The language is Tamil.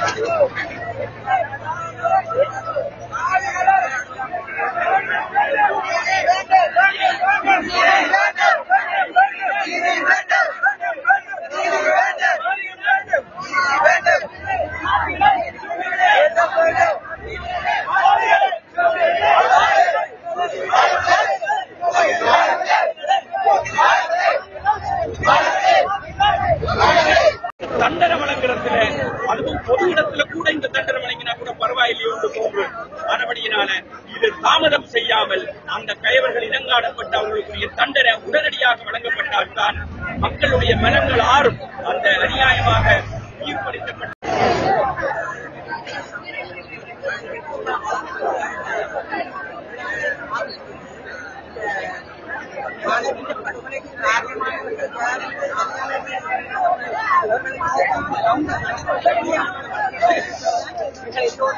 Yeah. பொது இடத்துல கூட இந்த தண்டனை வழங்கினா கூட பரவாயில்லையோன்னு தோன்றும். மறுபடியினால இது தாமதம் செய்யாமல் அந்த கைவர்கள் இடங்காடப்பட்ட அவர்களுக்குரிய தண்டனை உடனடியாக வழங்கப்பட்டால்தான் மக்களுடைய மனங்கள் ஆறும். அந்த அநியாயமாக தீர்ப்பளிக்கப்பட்ட காரணமாக 可以说。